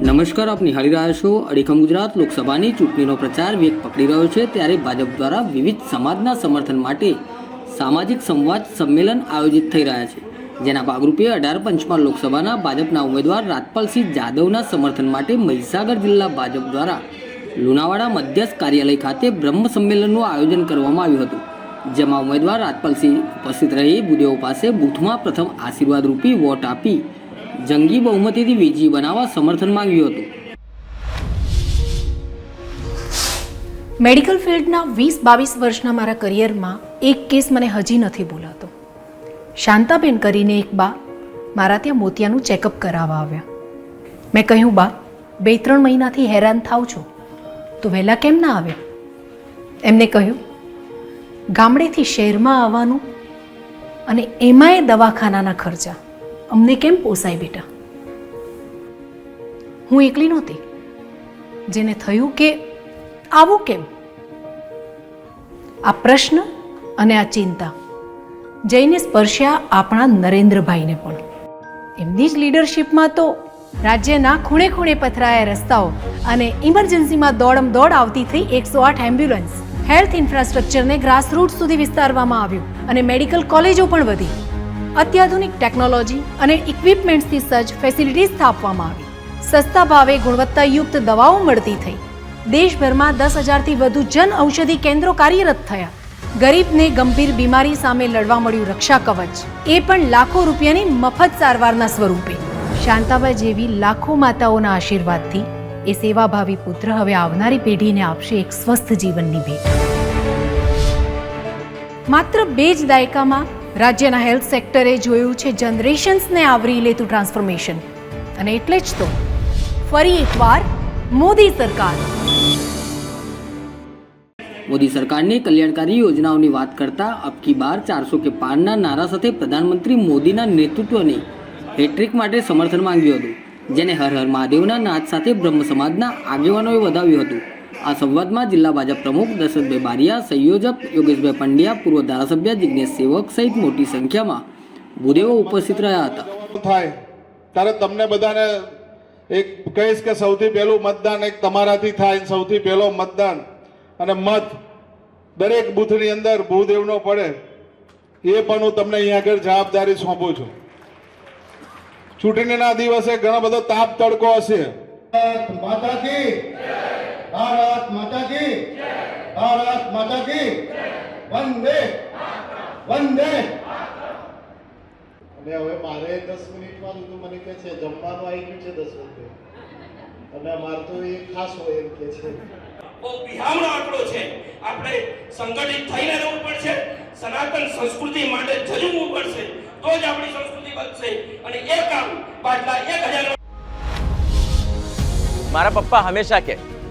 નમસ્કાર, આપ નિહાળી રહ્યા છો અડીખમ ગુજરાત લોકસભાની ચૂંટણીનો પ્રચાર વેગ પકડી રહ્યો છે ત્યારે ભાજપ દ્વારા વિવિધ સમાજના સમર્થન માટે સામાજિક સંવાદ સંમેલન આયોજિત થઈ રહ્યા છે, જેના ભાગરૂપે અઢાર પંચમાં લોકસભાના ભાજપના ઉમેદવાર રાજપાલસિંહ જાદવના સમર્થન માટે મહીસાગર જિલ્લા ભાજપ દ્વારા લુણાવાડા મધ્યસ્થ કાર્યાલય ખાતે બ્રહ્મ સંમેલનનું આયોજન કરવામાં આવ્યું હતું, જેમાં ઉમેદવાર રાજપાલસિંહ ઉપસ્થિત રહી બુદેવો પાસે બૂથમાં પ્રથમ આશીર્વાદ રૂપી વોટ આપી જંગી બહુમતીથી વિજયી બનાવવા સમર્થન માંગ્યું હતું. મેડિકલ ફિલ્ડના વીસ બાવીસ વર્ષના મારા કરિયરમાં એક કેસ મને હજી નથી ભૂલાતો શાંતાબેન કરીને એક બા મારા ત્યાં મોતિયાનું ચેકઅપ કરાવવા આવ્યા. મેં કહ્યું, બા, બે ત્રણ મહિનાથી હેરાન થાવ છો. તો વહેલા કેમ ના આવે? એમને કહ્યું, ગામડેથી શહેરમાં આવવાનું અને એમાંય દવાખાનાના ખર્ચા. અમને કેમ પોસાય બેટા? હું એકલી નહોતી. જેને થયું કે આવું કેમ? આ પ્રશ્ન અને આ ચિંતા જઈને સ્પર્શ્યા આપણા નરેન્દ્રભાઈને પણ. એમની જ લીડરશિપમાં તો રાજ્યના ખૂણે ખૂણે પથરાયા રસ્તાઓ અને ઇમરજન્સીમાં દોડમ દોડ આવતી થઈ એકસો આઠ એમ્બ્યુલન્સ હેલ્થ ઇન્ફ્રાસ્ટ્રક્ચરને ગ્રાસરૂટ સુધી વિસ્તારવામાં આવ્યું અને મેડિકલ કોલેજો પણ વધી. અત્યાધુનિક ટેકનોલોજી અને ઇક્વિપમેન્ટ્સથી સજ્જ ફેસિલિટીઝ સ્થાપવામાં આવી. સસ્તા ભાવે ગુણવત્તાયુક્ત દવાઓ મળતી થઈ. દેશભરમાં દસ હજારથી વધુ જન ઔષધિ કેન્દ્રો કાર્યરત થયા. ગરીબને ગંભીર બીમારી સામે લડવા મળ્યું રક્ષા કવચ. એ પણ લાખો રૂપિયાની મફત સારવારના સ્વરૂપે. શાંતાબાઈ જેવી લાખો માતાઓના આશીર્વાદથી એ સેવાભાવી પુત્ર હવે આવનારી પેઢીને આપશે એક સ્વસ્થ જીવનની ભેટ. માત્ર બે જ દાયકામાં રાજ્યના હેલ્થ સેક્ટરે જોયું છે જનરેશન્સને આવરી લેતું ટ્રાન્સફોર્મેશન. અને એટલે જ તો ફરી એકવાર મોદી સરકાર. મોદી સરકારની કલ્યાણકારી યોજનાઓની વાત કરતા અબકી બાર ચારસો કે પારના નારા સાથે પ્રધાનમંત્રી મોદીના નેતૃત્વની હેટ્રિક માટે સમર્થન માંગ્યું હતું, જેને હર હર મહાદેવના નાદ સાથે બ્રહ્મ સમાજના આગેવાનોએ વધાવ્યું હતું. આ સંવાદમાં જિલ્લા ભાજપ પ્રમુખ દશરથભાઈ બારિયા સંયોજક યોગેશભાઈ પંડ્યા પૂર્વ ધારાસભ્ય જિજ્ઞેશ સેવક સહિત મોટી સંખ્યામાં ભૂદેવો ઉપસ્થિત રહ્યા હતા. થાય? ત્યારે તમને બધાને એક કહીશ કે સૌથી પહેલું મતદાન એક તમારાથી થાય સૌથી પહેલો મતદાન. અને મત દરેક બુથની અંદર ભૂદેવનો પડે. એ પણ હું તમને અહીંયા આગળ જવાબદારી સોંપું છું. ચૂંટણીના દિવસે ઘણો બધો તાપ તડકો હશે. માતાજી ભારત માતા વંદે. વંદે. અને હવે મારે દસ મિનિટમાં લીધું મને કહે છે જમવાનું આવી ગયું છે દસ વખતે. અને અમારે તો એ ખાસ હોય એમ કે છે. બહુ બિહામણો આંકડો છે. આપણે સંગઠિત થઈને રહેવું પડશે સનાતન સંસ્કૃતિ માટે ઝઝુમવું પડશે તો જ આપણી સંસ્કૃતિ બચશે અને એ કામ પાછલા એક હજાર મારા પપ્પા હંમેશા કે